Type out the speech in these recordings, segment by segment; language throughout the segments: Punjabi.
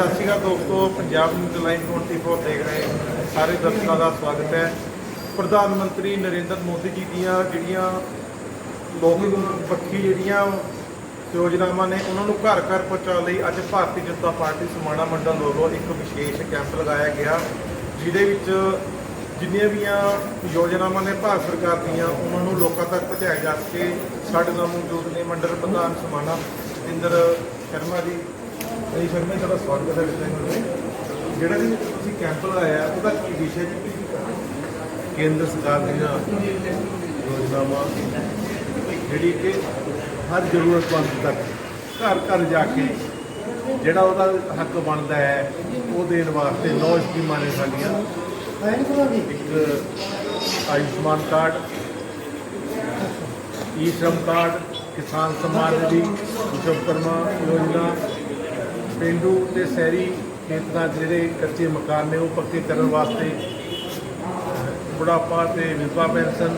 ਸਤਿ ਸ਼੍ਰੀ ਅਕਾਲ ਦੋਸਤੋ, ਪੰਜਾਬ ਨਿਊਜ਼ ਲਾਈਵ 24 ਦੇਖ ਰਹੇ ਸਾਰੇ ਦਰਸ਼ਕਾਂ ਦਾ ਸਵਾਗਤ ਹੈ। ਪ੍ਰਧਾਨ ਮੰਤਰੀ ਨਰਿੰਦਰ ਮੋਦੀ ਜੀ ਦੀਆਂ ਜਿਹੜੀਆਂ ਲੋਕ ਪੱਖੀ ਜਿਹੜੀਆਂ ਯੋਜਨਾਵਾਂ ਨੇ, ਉਹਨਾਂ ਨੂੰ ਘਰ ਘਰ ਪਹੁੰਚਾਉਣ ਲਈ ਅੱਜ ਭਾਰਤੀ ਜਨਤਾ ਪਾਰਟੀ ਸਮਾਣਾ ਮੰਡਲ ਵੱਲੋਂ ਇੱਕ ਵਿਸ਼ੇਸ਼ ਕੈਂਪ ਲਗਾਇਆ ਗਿਆ, ਜਿਹਦੇ ਵਿੱਚ ਜਿੰਨੀਆਂ ਵੀ ਯੋਜਨਾਵਾਂ ਨੇ ਭਾਰਤ ਸਰਕਾਰ ਦੀਆਂ, ਉਹਨਾਂ ਨੂੰ ਲੋਕਾਂ ਤੱਕ ਪਹੁੰਚਾਇਆ ਜਾ ਸਕੇ। ਸਾਡੇ ਨਾਲ ਮੌਜੂਦ ਨੇ ਮੰਡਲ ਪ੍ਰਧਾਨ ਸਮਾਣਾ ਸਤਿੰਦਰ ਸ਼ਰਮਾ ਜੀ। ਜੀ ਸ਼ਰਮਾ ਜੀ ਦਾ ਸਵਾਗਤ ਹੈ ਤੁਹਾਡਾ ਵਿੱਚ ਜਿਹੜਾ ਵੀ ਤੁਸੀਂ ਕੈਂਪ ਲਾਇਆ, ਉਹਦਾ ਕੀ ਵਿਸ਼ਾ ਜੀ ਕੇਂਦਰ ਸਰਕਾਰ ਦੀਆਂ ਯੋਜਨਾਵਾਂ, ਜਿਹੜੀ ਕਿ ਹਰ ਜ਼ਰੂਰਤਮੰਦ ਤੱਕ ਘਰ ਘਰ ਜਾ ਕੇ ਜਿਹੜਾ ਉਹਦਾ ਹੱਕ ਬਣਦਾ ਹੈ, ਉਹ ਦੇਣ ਵਾਸਤੇ ਨੌ ਸਕੀਮਾਂ ਨੇ ਸਾਡੀਆਂ। ਇੱਕ ਆਯੁਸ਼ਮਾਨ ਕਾਰਡ ਈ ਸ਼ਰਮ ਕਾਰਡ, ਕਿਸਾਨ ਸਨਮਾਨ ਨਿਧੀ, ਵਿਸ਼ਵਕਰਮਾ ਯੋਜਨਾ ਪਿੰਡੂ ਤੇ ਸ਼ਹਿਰੀ ਖੇਤਰਾਂ ਜਿਹੜੇ ਕੱਚੇ ਮਕਾਨ ਨੇ, ਉਹ ਪੱਕੇ ਕਰਨ ਵਾਸਤੇ ਬੁਢਾਪਾ ਤੇ ਵਿਧਵਾ ਪੈਨਸ਼ਨ,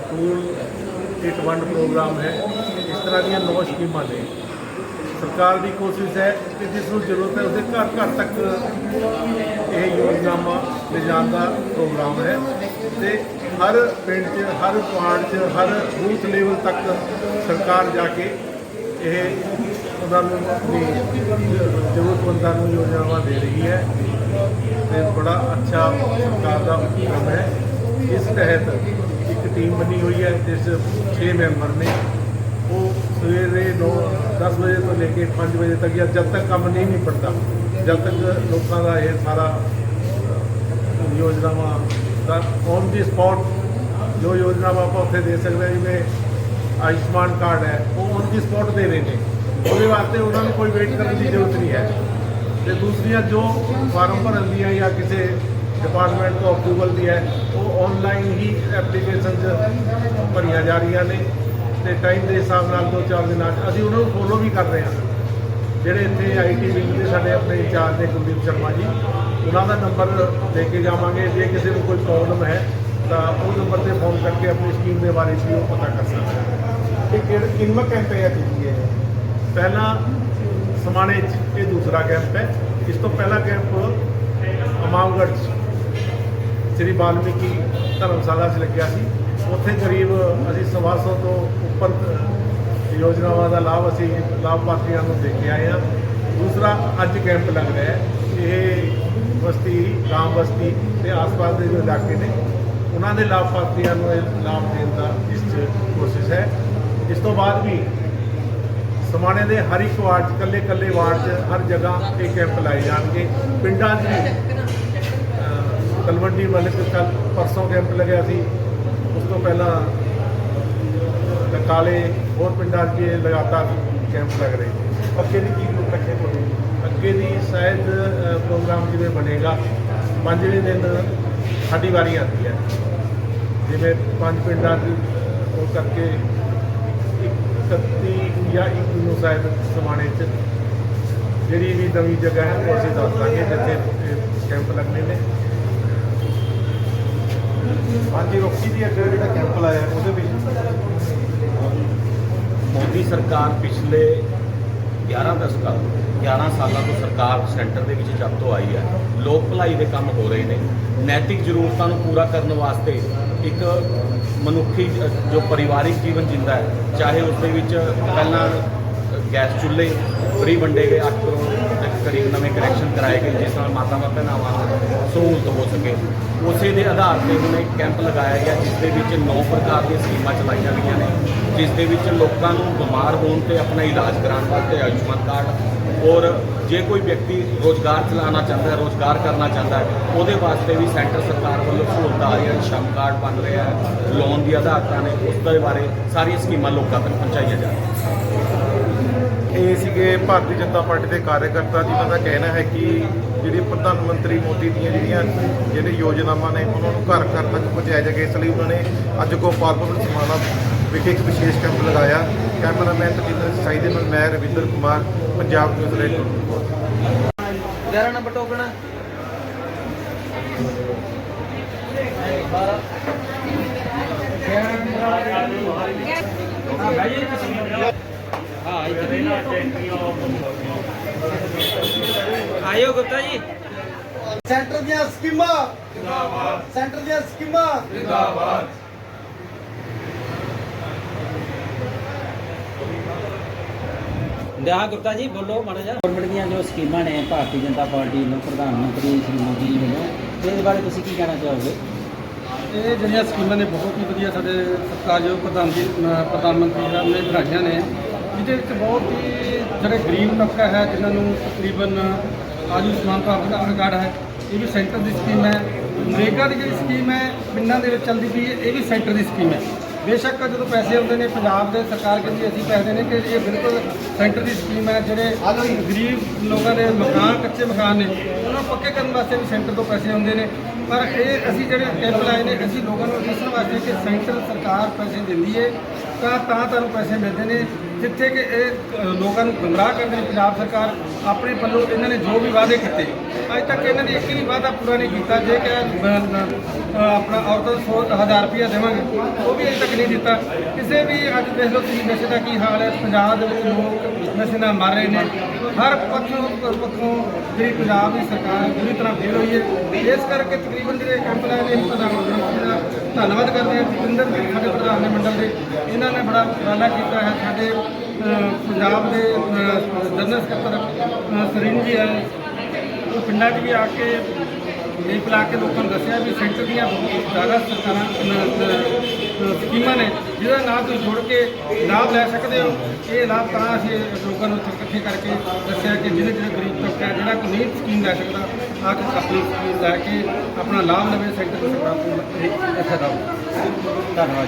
ਸਕੂਲ ਕਿਟ ਵੰਡ ਪ੍ਰੋਗਰਾਮ ਹੈ। ਇਸ ਤਰ੍ਹਾਂ ਦੀਆਂ ਨੌ ਸਕੀਮਾਂ ਨੇ। ਸਰਕਾਰ ਦੀ ਕੋਸ਼ਿਸ਼ ਹੈ ਕਿ ਜਿਸ ਨੂੰ ਜ਼ਰੂਰਤ ਹੈ, ਉਸੇ ਘਰ ਘਰ ਤੱਕ ਇਹ ਯੋਜਨਾਵਾਂ ਲਿਜਾਣ ਦਾ ਪ੍ਰੋਗਰਾਮ ਹੈ ਤੇ ਹਰ ਪਿੰਡ 'ਚ, ਹਰ ਵਾਰਡ 'ਚ, ਹਰ ਬੂਥ ਲੈਵਲ ਤੱਕ ਸਰਕਾਰ ਜਾ ਕੇ ਇਹ ਉਹਨਾਂ ਨੂੰ ਆਪਣੀ ਜ਼ਰੂਰਤਮੰਦਾਂ ਨੂੰ ਯੋਜਨਾਵਾਂ ਦੇ ਰਹੀ ਹੈ ਤੇ ਬੜਾ ਅੱਛਾ ਸਰਕਾਰ ਦਾ ਕੰਮ ਹੈ ਇਸ ਤਹਿਤ ਇੱਕ ਟੀਮ ਬਣੀ ਹੋਈ ਹੈ ਜਿਸ 6 ਮੈਂਬਰ ਨੇ ਉਹ ਸਵੇਰੇ 9 10 ਵਜੇ ਤੋਂ ਲੈ ਕੇ 5 ਵਜੇ ਤੱਕ ਜਾਂ ਜਦ ਤੱਕ ਕੰਮ ਨਹੀਂ ਨਿਪਟਦਾ ਜਦ ਤੱਕ ਲੋਕਾਂ ਦਾ ਇਹ ਸਾਰਾ ਯੋਜਨਾਵਾਂ ਦਾ ਔਨ ਦੀ ਸਪੌਟ ਜੋ ਯੋਜਨਾਵਾਂ ਆਪਾਂ ਉੱਥੇ ਦੇ ਸਕਦੇ ਹਾਂ ਜਿਵੇਂ ਆਯੁਸ਼ਮਾਨ ਕਾਰਡ ਹੈ ਉਹ ਔਨ ਦੀ ਸਪੌਟ ਦੇ ਰਹੇ ਨੇ। ਉਹਦੇ ਵਾਸਤੇ ਉਹਨਾਂ ਨੂੰ ਕੋਈ ਵੇਟ ਕਰਨ ਦੀ ਜ਼ਰੂਰਤ ਨਹੀਂ ਹੈ। ਤੇ ਦੂਸਰੀਆਂ ਜੋ ਫਾਰਮ ਭਰਨ ਦੀਆਂ ਜਾਂ ਕਿਸੇ ਡਿਪਾਰਟਮੈਂਟ ਤੋਂ ਅਪਰੂਵਲ ਦੀ ਹੈ, ਉਹ ਆਨਲਾਈਨ ਹੀ ਐਪਲੀਕੇਸ਼ਨ ਭਰੀਆਂ ਜਾ ਰਹੀਆਂ ਨੇ ਤੇ ਟਾਈਮ ਦੇ ਹਿਸਾਬ ਨਾਲ ਦੋ ਚਾਰ ਦਿਨਾਂ 'ਚ ਅਸੀਂ ਉਹਨਾਂ ਨੂੰ ਫੋਲੋ ਵੀ ਕਰ ਰਹੇ ਹਾਂ। ਜਿਹੜੇ ਇੱਥੇ ਆਈਟੀ ਵਿੰਗ ਦੇ ਸਾਡੇ ਆਪਣੇ ਇੰਚਾਰਜ ਨੇ ਕੁਲਦੀਪ ਸ਼ਰਮਾ ਜੀ, ਉਹਨਾਂ ਦਾ ਨੰਬਰ ਦੇ ਕੇ ਜਾਵਾਂਗੇ। ਜੇ ਕਿਸੇ ਨੂੰ ਕੋਈ ਪ੍ਰੋਬਲਮ ਹੈ, ਤਾਂ ਉਹ ਨੰਬਰ ਤੇ ਫੋਨ ਕਰਕੇ ਆਪਣੀ ਸਕੀਮ ਦੇ ਬਾਰੇ ਵੀ ਉਹ ਪਤਾ ਕਰ ਸਕਦਾ ਹੈ ਇਹ ਕਿਹੜਾ ਕਿੰਨਾ ਕੈਂਪ ਹੈ ਜੀ ਪਹਿਲਾ ਸਮਾਣੇ 'ਚ ਇਹ ਦੂਸਰਾ ਕੈਂਪ ਹੈ। ਇਸ ਤੋਂ ਪਹਿਲਾ ਕੈਂਪ ਅਮਾਮਗੜ੍ਹ 'ਚ। ਸ੍ਰੀ ਵਾਲਮੀਕੀ ਧਰਮਸ਼ਾਲਾ 'ਚ ਲੱਗਿਆ ਸੀ। ਉੱਥੇ ਕਰੀਬ ਅਸੀਂ ਸਵਾ ਸੌ ਤੋਂ ਉੱਪਰ ਯੋਜਨਾਵਾਂ ਦਾ ਲਾਭ ਅਸੀਂ ਲਾਭਪਾਤਰੀਆਂ ਨੂੰ ਦੇ ਕੇ ਆਏ ਹਾਂ। ਦੂਸਰਾ ਅੱਜ ਕੈਂਪ ਲੱਗ ਰਿਹਾ ਹੈ। ਇਹ ਬਸਤੀ, ਗਾਂਵ ਬਸਤੀ ਤੇ ਆਸ-ਪਾਸ ਦੇ ਜੋ ਇਲਾਕੇ ਨੇ, ਉਹਨਾਂ ਦੇ ਲਾਭਪਾਤਰੀਆਂ ਨੂੰ ਇਹ ਲਾਭ ਦੇਣ ਦਾ ਇਸ 'ਚ ਕੋਸ਼ਿਸ਼ ਹੈ। ਇਸ ਤੋਂ ਬਾਅਦ ਵੀ ਸਮਾਣੇ ਦੇ ਹਰ ਇੱਕ ਵਾਰਡ 'ਚ ਕੱਲੇ ਕੱਲੇ ਵਾਰਡ 'ਚ ਹਰ ਜਗ੍ਹਾ ਇਹ ਕੈਂਪ ਲਾਏ ਜਾਣਗੇ। ਪਿੰਡਾਂ 'ਚ ਵੀ। ਅਹ, ਤਲਵੰਡੀ ਮਲਕ ਕੱਲ ਪਰਸੋਂ ਕੈਂਪ ਲੱਗਿਆ ਸੀ। ਉਸ ਤੋਂ ਪਹਿਲਾਂ ਕਾਲੇ ਹੋਰ ਪਿੰਡਾਂ 'ਚ ਵੀ ਇਹ ਲਗਾਤਾਰ ਕੈਂਪ ਲੱਗ ਰਹੇ ਨੇ। ਅੱਗੇ ਦੀ ਕੀ ਗਰੁੱਪ ਰੱਖੇ ਤੁਹਾਡੇ ਅੱਗੇ ਦੀ ਸ਼ਾਇਦ ਪ੍ਰੋਗਰਾਮ ਜਿਵੇਂ ਬਣੇਗਾ ਪੰਜਵੇਂ ਦਿਨ ਸਾਡੀ ਵਾਰੀ ਆਉਂਦੀ ਹੈ। ਜਿਵੇਂ ਪੰਜ ਪਿੰਡਾਂ 'ਚ ਉਹ ਕਰਕੇ 31 ਜਾਂ 1 ਨੂੰ ਸ਼ਾਇਦ ਸਮਾਣੇ 'ਚ। ਜਿਹੜੀ ਵੀ ਨਵੀਂ ਜਗ੍ਹਾ ਹੈ, ਉਹ ਅਸੀਂ ਦੱਸ ਦਾਂਗੇ, ਜਿੱਥੇ ਕੈਂਪ ਲੱਗਣੇ ਨੇ। ਹਾਂਜੀ ਰੋਕੀ ਦੀ ਅੱਗੇ ਜਿਹੜਾ ਕੈਂਪ ਲਾਇਆ, ਉਹਦੇ ਵਿੱਚ। ਮੋਦੀ ਸਰਕਾਰ ਪਿਛਲੇ 11 ਦਸ਼ਕਾਂ 11 ਸਾਲਾਂ ਤੋਂ ਸਰਕਾਰ ਸੈਂਟਰ ਦੇ ਵਿੱਚ ਜਦ ਤੋਂ ਆਈ ਹੈ, ਲੋਕ ਭਲਾਈ ਦੇ ਕੰਮ ਹੋ ਰਹੇ ਨੇ। ਨੈਤਿਕ ਜ਼ਰੂਰਤਾਂ ਨੂੰ ਪੂਰਾ ਕਰਨ ਵਾਸਤੇ ਇੱਕ ਮਨੁੱਖੀ ਜੋ ਪਰਿਵਾਰਿਕ ਜੀਵਨ ਜਿੰਦਾ ਹੈ, ਚਾਹੇ ਉਸ ਦੇ ਵਿੱਚ ਪਹਿਲਾਂ ਗੈਸ ਚੁੱਲ੍ਹੇ ਫ੍ਰੀ ਵੰਡੇ ਗਏ 8 ਕਰੋੜ ਦੇ ਕਰੀਬ ਨਵੇਂ ਕਨੈਕਸ਼ਨ ਕਰਾਏ ਗਏ, ਜਿਸ ਨਾਲ ਮਾਤਾਵਾਂ ਭੈਣਾਵਾਂ ਨੂੰ ਸਹੂਲਤ ਹੋ ਸਕੇ। ਉਸੇ ਦੇ ਆਧਾਰ ਤੇ ਹੁਣ ਇੱਕ ਕੈਂਪ ਲਗਾਇਆ ਗਿਆ, ਜਿਸ ਦੇ ਵਿੱਚ ਨੌ ਪ੍ਰਕਾਰ ਦੀਆਂ ਸਕੀਮਾਂ ਚਲਾਈਆਂ ਗਈਆਂ ਨੇ। ਜਿਸ ਦੇ ਵਿੱਚ ਲੋਕਾਂ ਨੂੰ ਬਿਮਾਰ ਹੋਣ ਤੇ ਆਪਣਾ ਇਲਾਜ ਕਰਾਉਣ ਵਾਸਤੇ ਆਯੁਸ਼ਮਾਨ ਕਾਰਡ ਔਰ ਜੇ ਕੋਈ ਵਿਅਕਤੀ ਰੋਜ਼ਗਾਰ ਚਲਾਉਣਾ ਚਾਹੁੰਦਾ ਹੈ, ਰੋਜ਼ਗਾਰ ਕਰਨਾ ਚਾਹੁੰਦਾ ਹੈ, ਉਹਦੇ ਵਾਸਤੇ ਵੀ ਸੈਂਟਰ ਸਰਕਾਰ ਵੱਲੋਂ ਸਹੂਲਤਾਂ ਆ ਰਹੀਆਂ ਸ਼ਰਮ ਕਾਰਡ ਬਣ ਰਿਹਾ ਹੈ ਲੋਨ ਦੀ ਆਧਾਰਤਾਂ ਨੇ, ਉਸ ਦੇ ਬਾਰੇ ਸਾਰੀਆਂ ਸਕੀਮਾਂ ਲੋਕਾਂ ਤੱਕ ਪਹੁੰਚਾਈਆਂ ਜਾ ਰਹੀਆਂ ਸੀਗੇ ਭਾਰਤੀ ਜਨਤਾ ਪਾਰਟੀ ਦੇ ਕਾਰਜਕਰਤਾ ਜਿਨ੍ਹਾਂ ਦਾ ਕਹਿਣਾ ਹੈ ਕਿ ਜਿਹੜੀ ਪ੍ਰਧਾਨ ਮੰਤਰੀ ਮੋਦੀ ਦੀਆਂ ਜਿਹੜੀਆਂ ਜਿਹੜੇ ਯੋਜਨਾਵਾਂ ਨੇ ਉਹਨਾਂ ਨੂੰ ਘਰ ਘਰ ਤੱਕ ਪਹੁੰਚਾਇਆ ਜਾਵੇ। ਇਸ ਲਈ ਉਹਨਾਂ ਨੇ ਅੱਜ ਗੋਪਾਲਪੁਰ ਸਮਾਣਾ ਵਿਖੇ ਇੱਕ ਵਿਸ਼ੇਸ਼ ਕੈਂਪ ਲਗਾਇਆ। ਕੈਮਰਾਮੈਨ ਤਜਿੰਦਰ ਸਾਈ ਦੇ ਨਾਲ ਮੈਂ Ravinder Kumar Punjab news radio 11 number token ਹਾਂ ਆਇਓ ਗੁਪਤਾ ਜੀ। ਸੈਂਟਰ ਦੀਆਂ ਸਕੀਮਾਂ। ਜਿੰਦਾਬਾਦ ਸੈਂਟਰ ਦੀਆਂ ਸਕੀਮਾਂ। ਦਿਆ ਗੁਪਤਾ ਜੀ ਬੋਲੋ ਮਾੜਾ ਜਿਹਾ। ਗਵਰਨਮੈਂਟ ਦੀਆਂ ਜੋ ਸਕੀਮਾਂ ਨੇ ਭਾਰਤੀ ਜਨਤਾ ਪਾਰਟੀ ਨੂੰ ਪ੍ਰਧਾਨ ਮੰਤਰੀ ਸ਼੍ਰੀ ਮੋਦੀ ਜੀ ਵੱਲੋਂ ਇਹਦੇ ਬਾਰੇ ਤੁਸੀਂ ਕੀ ਕਹਿਣਾ ਚਾਹੋਗੇ? ਇਹ ਜਿਹੜੀਆਂ ਸਕੀਮਾਂ ਨੇ ਬਹੁਤ ਹੀ ਵਧੀਆ ਸਾਡੇ ਸਰਕਾਰਯੋਗ ਪ੍ਰਧਾਨ ਜੀ ਪ੍ਰਧਾਨ ਮੰਤਰੀ ਸਾਹਿਬ ਨੇ ਬਣਾਈਆਂ ਨੇ। ਜਿਹਦੇ ਵਿੱਚ ਬਹੁਤ ਹੀ ਜਿਹੜੇ ਗਰੀਬ ਤਬਕਾ ਹੈ, ਜਿਨ੍ਹਾਂ ਨੂੰ ਤਕਰੀਬਨ ਆਯੁਸ਼ਮਾਨ ਭਾਰਤ ਦਾ ਕਾਰਡ ਹੈ, ਇਹ ਵੀ ਸੈਂਟਰ ਦੀ ਸਕੀਮ ਹੈ। ਨਰੇਗਾ ਦੀ ਜਿਹੜੀ ਸਕੀਮ ਹੈ, ਪਿੰਡਾਂ ਦੇ ਵਿੱਚ ਚੱਲਦੀ ਪਈ ਹੈ, ਇਹ ਵੀ ਸੈਂਟਰ ਦੀ ਸਕੀਮ ਹੈ। ਬੇਸ਼ੱਕ ਜਦੋਂ ਪੈਸੇ ਆਉਂਦੇ ਨੇ, ਪੰਜਾਬ ਦੇ ਸਰਕਾਰ ਕਹਿੰਦੀ ਅਸੀਂ ਪੈਸੇ ਨੇ ਕਿ ਇਹ ਬਿਲਕੁਲ ਸੈਂਟਰ ਦੀ ਸਕੀਮ ਹੈ, ਜਿਹੜੇ ਗਰੀਬ ਲੋਕਾਂ ਦੇ ਮਕਾਨ, ਕੱਚੇ ਮਕਾਨ ਨੇ, ਉਹਨਾਂ ਨੂੰ ਪੱਕੇ ਕਰਨ ਵਾਸਤੇ ਵੀ ਸੈਂਟਰ ਤੋਂ ਪੈਸੇ ਆਉਂਦੇ ਨੇ। ਪਰ ਇਹ ਅਸੀਂ ਜਿਹੜੇ ਕੈਂਪ ਲਾਏ ਨੇ, ਅਸੀਂ ਲੋਕਾਂ ਨੂੰ ਦੱਸਣ ਵਾਸਤੇ ਕਿ ਸੈਂਟਰ ਸਰਕਾਰ ਪੈਸੇ ਦਿੰਦੀ ਹੈ, ਤਾਂ ਤਾਂ ਤੁਹਾਨੂੰ ਪੈਸੇ ਮਿਲਦੇ ਨੇ। ਜਿੱਥੇ ਕਿ ਇਹ ਲੋਕਾਂ ਨੂੰ ਗੁੰਮਰਾਹ ਕਰਦੇ ਨੇ, ਪੰਜਾਬ ਸਰਕਾਰ ਆਪਣੇ ਪੱਲੋਂ ਇਹਨਾਂ ਨੇ ਜੋ ਵੀ ਵਾਅਦੇ ਕੀਤੇ, ਅੱਜ ਤੱਕ ਇਹਨਾਂ ਨੇ ਇੱਕ ਵੀ ਵਾਅਦਾ ਪੂਰਾ ਨਹੀਂ ਕੀਤਾ, ਜੇ ਕਿ ਆਪਣਾ ਔਰਤਾਂ ਨੂੰ 1000 ਰੁਪਇਆ ਦੇਵਾਂਗੇ, ਉਹ ਵੀ ਅਜੇ ਤੱਕ ਨਹੀਂ ਦਿੱਤਾ। ਕਿਸੇ ਵੀ, ਅੱਜ ਦੇਖ ਲਓ ਤੁਸੀਂ ਨਸ਼ੇ ਦਾ ਕੀ ਹਾਲ ਹੈ, ਪੰਜਾਬ ਦੇ ਵਿੱਚ ਲੋਕ ਨਸ਼ੇ ਨਾਲ ਮਰ ਰਹੇ ਨੇ ਹਰ ਪੱਖੋਂ ਪੱਖੋਂ ਜਿਹੜੀ ਪੰਜਾਬ ਦੀ ਸਰਕਾਰ ਪੂਰੀ ਤਰ੍ਹਾਂ ਫੇਲ ਹੋਈ ਹੈ। ਇਸ ਕਰਕੇ ਤਕਰੀਬਨ ਜਿਹੜੇ ਕੈਂਪ ਲਾਏ ਨੇ ਪ੍ਰਧਾਨ ਮੰਤਰੀ ਦਾ ਧੰਨਵਾਦ ਕਰਦੇ ਹਾਂ। ਜਤਿੰਦਰ ਸਿੰਘ ਸਾਡੇ ਪ੍ਰਧਾਨ ਨੇ ਮੰਡਲ ਦੇ ਇਹਨਾਂ ਨੇ ਬੜਾ ਉਪਰਾਲਾ ਕੀਤਾ ਹੈ। ਸਾਡੇ ਪੰਜਾਬ ਦੇ ਜਨਰਲ ਸਕੱਤਰ ਅ, ਸਰੀਨ ਜੀ ਹੈ ਉਹ ਪਿੰਡਾਂ 'ਚ ਵੀ ਆ ਕੇ ਇਹ ਪਿਲਾ ਕੇ ਲੋਕਾਂ ਨੂੰ ਦੱਸਿਆ ਵੀ ਸੈਂਟਰ ਦੀਆਂ ਬਹੁਤ ਜ਼ਿਆਦਾ ਸਰਕਾਰਾਂ ਸਕੀਮਾਂ ਨੇ ਜਿਹਦਾ ਨਾਲ ਤੁਸੀਂ ਜੁੜ ਕੇ ਲਾਭ ਲੈ ਸਕਦੇ ਹੋ। ਇਹ ਲਾਭ ਤਾਂ ਅਸੀਂ ਲੋਕਾਂ ਨੂੰ ਇੱਥੇ ਇਕੱਠੇ ਕਰਕੇ ਦੱਸਿਆ ਕਿ ਜਿਹੜੇ ਜਿਹੜੇ ਗਰੀਬ ਤਬਕਾ ਹੈ, ਜਿਹੜਾ ਕੋਈ ਨਹੀਂ ਸਕੀਮ ਲੈ ਸਕਦਾ ਆ ਕੇ ਆਪਣੀ ਸਕੀਮ ਲੈ ਕੇ ਆਪਣਾ ਲਾਭ ਲਵੇ ਸੈਕਟਰ ਦੀ ਸਰਕਾਰ ਤੋਂ ਇੱਥੇ ਦਾ ਧੰਨਵਾਦ।